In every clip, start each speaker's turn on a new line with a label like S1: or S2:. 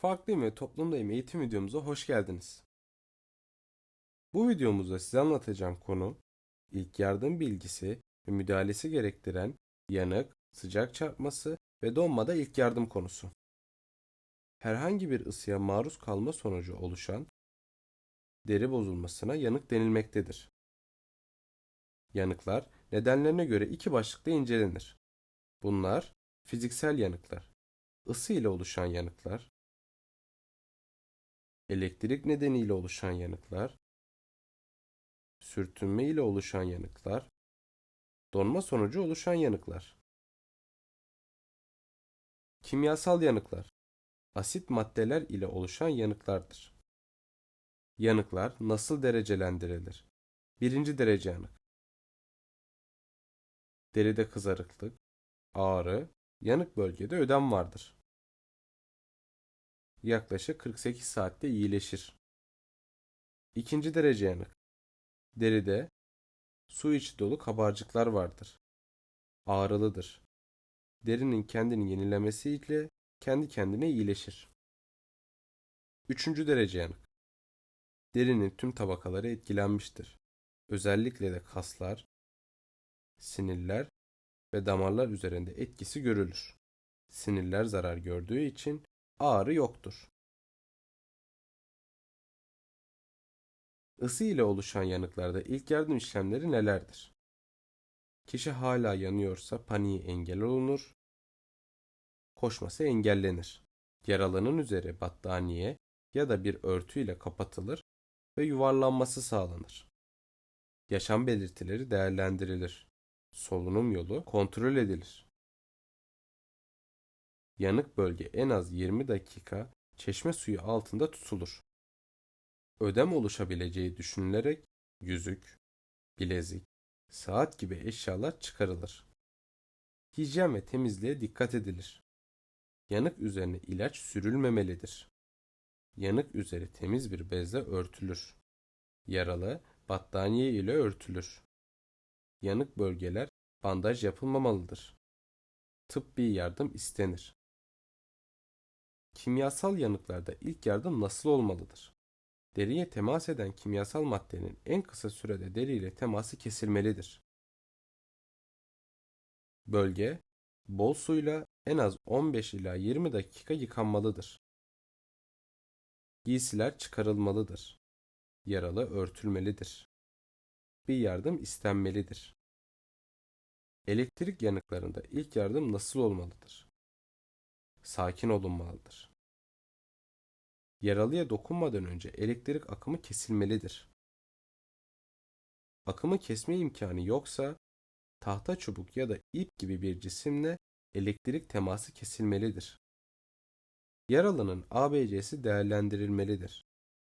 S1: Farklıyım ve toplumdayım eğitim videomuza hoş geldiniz. Bu videomuzda size anlatacağım konu ilk yardım bilgisi ve müdahalesi gerektiren yanık, sıcak çarpması ve donmada ilk yardım konusu. Herhangi bir ısıya maruz kalma sonucu oluşan deri bozulmasına yanık denilmektedir. Yanıklar nedenlerine göre iki başlıkta incelenir. Bunlar fiziksel yanıklar, ısı ile oluşan yanıklar, elektrik nedeniyle oluşan yanıklar, sürtünme ile oluşan yanıklar, donma sonucu oluşan yanıklar. Kimyasal yanıklar, asit maddeler ile oluşan yanıklardır. Yanıklar nasıl derecelendirilir? Birinci derece yanık. Deride kızarıklık, ağrı, yanık bölgede ödem vardır yaklaşık 48 saatte iyileşir. İkinci derece yanık. Deride su içi dolu kabarcıklar vardır. Ağrılıdır. Derinin kendini yenilemesiyle kendi kendine iyileşir. Üçüncü derece yanık. Derinin tüm tabakaları etkilenmiştir. Özellikle de kaslar, sinirler ve damarlar üzerinde etkisi görülür. Sinirler zarar gördüğü için ağrı yoktur. Isı ile oluşan yanıklarda ilk yardım işlemleri nelerdir? Kişi hala yanıyorsa paniği engel olunur, koşması engellenir. Yaralının üzeri battaniye ya da bir örtüyle kapatılır ve yuvarlanması sağlanır. Yaşam belirtileri değerlendirilir. Solunum yolu kontrol edilir. Yanık bölge en az 20 dakika çeşme suyu altında tutulur. Ödem oluşabileceği düşünülerek yüzük, bilezik, saat gibi eşyalar çıkarılır. Hijyen ve temizliğe dikkat edilir. Yanık üzerine ilaç sürülmemelidir. Yanık üzeri temiz bir bezle örtülür. Yaralı battaniye ile örtülür. Yanık bölgeler bandaj yapılmamalıdır. Tıbbi yardım istenir. Kimyasal yanıklarda ilk yardım nasıl olmalıdır? Deriye temas eden kimyasal maddenin en kısa sürede deriyle teması kesilmelidir. Bölge bol suyla en az 15 ila 20 dakika yıkanmalıdır. Giysiler çıkarılmalıdır. Yaralı örtülmelidir. Bir yardım istenmelidir. Elektrik yanıklarında ilk yardım nasıl olmalıdır? Sakin olunmalıdır. Yaralıya dokunmadan önce elektrik akımı kesilmelidir. Akımı kesme imkanı yoksa tahta çubuk ya da ip gibi bir cisimle elektrik teması kesilmelidir. Yaralının ABC'si değerlendirilmelidir.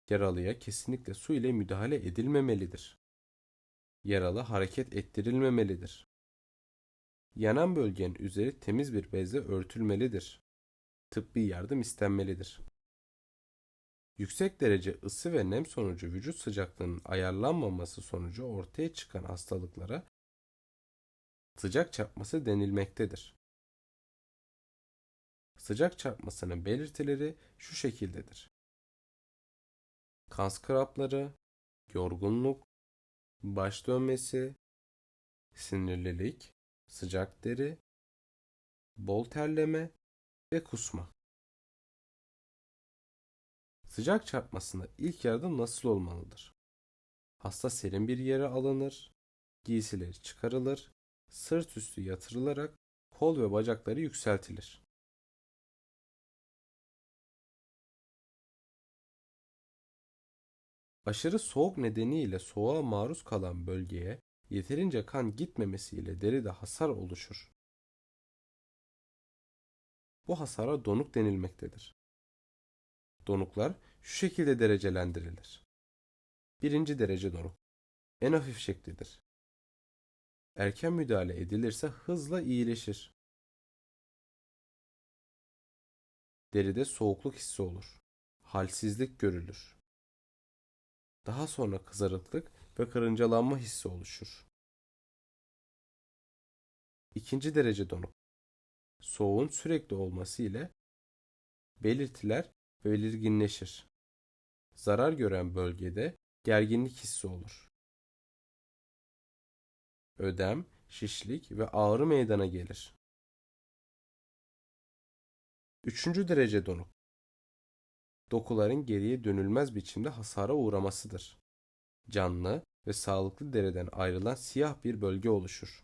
S1: Yaralıya kesinlikle su ile müdahale edilmemelidir. Yaralı hareket ettirilmemelidir. Yanan bölgenin üzeri temiz bir bezle örtülmelidir tıbbi yardım istenmelidir. Yüksek derece ısı ve nem sonucu vücut sıcaklığının ayarlanmaması sonucu ortaya çıkan hastalıklara sıcak çarpması denilmektedir. Sıcak çarpmasının belirtileri şu şekildedir. Kas krapları, yorgunluk, baş dönmesi, sinirlilik, sıcak deri, bol terleme ve kusma. Sıcak çarpmasında ilk yardım nasıl olmalıdır? Hasta serin bir yere alınır, giysileri çıkarılır, sırt üstü yatırılarak kol ve bacakları yükseltilir. Aşırı soğuk nedeniyle soğuğa maruz kalan bölgeye yeterince kan gitmemesiyle deride hasar oluşur. Bu hasara donuk denilmektedir. Donuklar şu şekilde derecelendirilir. Birinci derece donuk. En hafif şeklidir. Erken müdahale edilirse hızla iyileşir. Deride soğukluk hissi olur. Halsizlik görülür. Daha sonra kızarıklık ve karıncalanma hissi oluşur. İkinci derece donuk soğuğun sürekli olması ile belirtiler belirginleşir. Zarar gören bölgede gerginlik hissi olur. Ödem, şişlik ve ağrı meydana gelir. Üçüncü derece donuk. Dokuların geriye dönülmez biçimde hasara uğramasıdır. Canlı ve sağlıklı deriden ayrılan siyah bir bölge oluşur.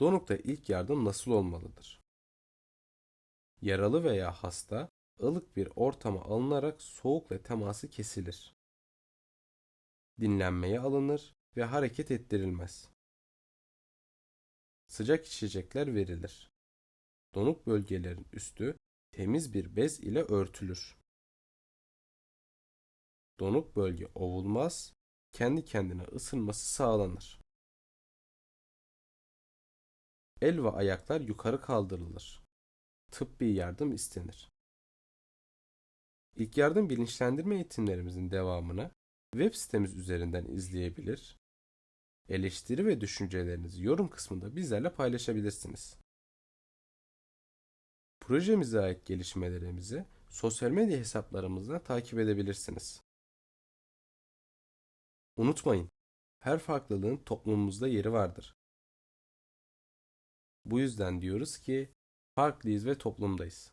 S1: Donukta ilk yardım nasıl olmalıdır? Yaralı veya hasta ılık bir ortama alınarak soğukla teması kesilir. Dinlenmeye alınır ve hareket ettirilmez. Sıcak içecekler verilir. Donuk bölgelerin üstü temiz bir bez ile örtülür. Donuk bölge ovulmaz, kendi kendine ısınması sağlanır. El ve ayaklar yukarı kaldırılır. Tıbbi yardım istenir. İlk yardım bilinçlendirme eğitimlerimizin devamını web sitemiz üzerinden izleyebilir. Eleştiri ve düşüncelerinizi yorum kısmında bizlerle paylaşabilirsiniz. Projemize ait gelişmelerimizi sosyal medya hesaplarımızdan takip edebilirsiniz. Unutmayın, her farklılığın toplumumuzda yeri vardır. Bu yüzden diyoruz ki farklıyız ve toplumdayız.